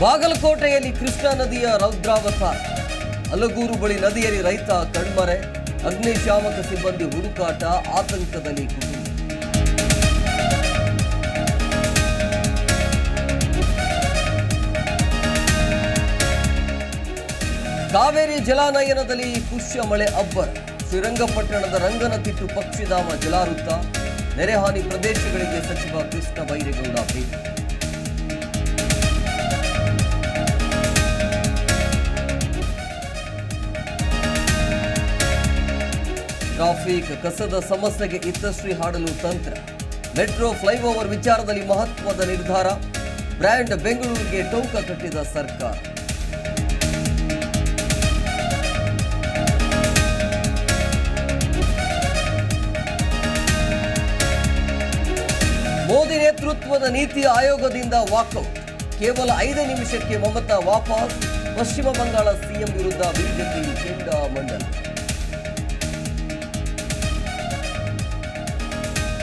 ಬಾಗಲಕೋಟೆಯಲ್ಲಿ ಕೃಷ್ಣಾ ನದಿಯ ರೌದ್ರಾವತಾರ ಅಲಗೂರು ಬಳಿ ನದಿಯಲ್ಲಿ ರೈತ ಕಣ್ಮರೆ. ಅಗ್ನಿಶಾಮಕ ಸಿಬ್ಬಂದಿ ಹುಡುಕಾಟ, ಆತಂಕದಲ್ಲಿ ಕುಟುಂಬ. ಕಾವೇರಿ ಜಲಾನಯನದಲ್ಲಿ ಪುಷ್ಯ ಮಳೆ ಅಬ್ಬರ ಶ್ರೀರಂಗಪಟ್ಟಣದ ರಂಗನತಿಟ್ಟು ಪಕ್ಷಿಧಾಮ ಜಲಾವೃತ. ನೆರೆಹಾನಿ ಪ್ರದೇಶಗಳಿಗೆ ಸಚಿವ ಕೃಷ್ಣ ಬೈರೇಗೌಡ ಭೇಟಿ. ಟ್ರಾಫಿಕ್ ಕಸದ ಸಮಸ್ಯೆಗೆ ಇತ್ತಶ್ರೀ ಹಾಡಲು ತಂತ್ರ. ಮೆಟ್ರೋ ಫ್ಲೈಓವರ್ ವಿಚಾರದಲ್ಲಿ ಮಹತ್ವದ ನಿರ್ಧಾರ. ಬ್ರ್ಯಾಂಡ್ ಬೆಂಗಳೂರಿಗೆ ಟೌಕ ಕಟ್ಟಿದ ಸರ್ಕಾರ. ಮೋದಿ ನೇತೃತ್ವದ ನೀತಿ ಆಯೋಗದಿಂದ ವಾಕೌಟ್. ಕೇವಲ ಐದು ನಿಮಿಷಕ್ಕೆ ಮಮತಾ ವಾಪಸ್. ಪಶ್ಚಿಮ ಬಂಗಾಳ ಸಿಎಂ ವಿರುದ್ಧ ಬಿಜೆಪಿ ಕೆಂಡ ಮಂಡಲ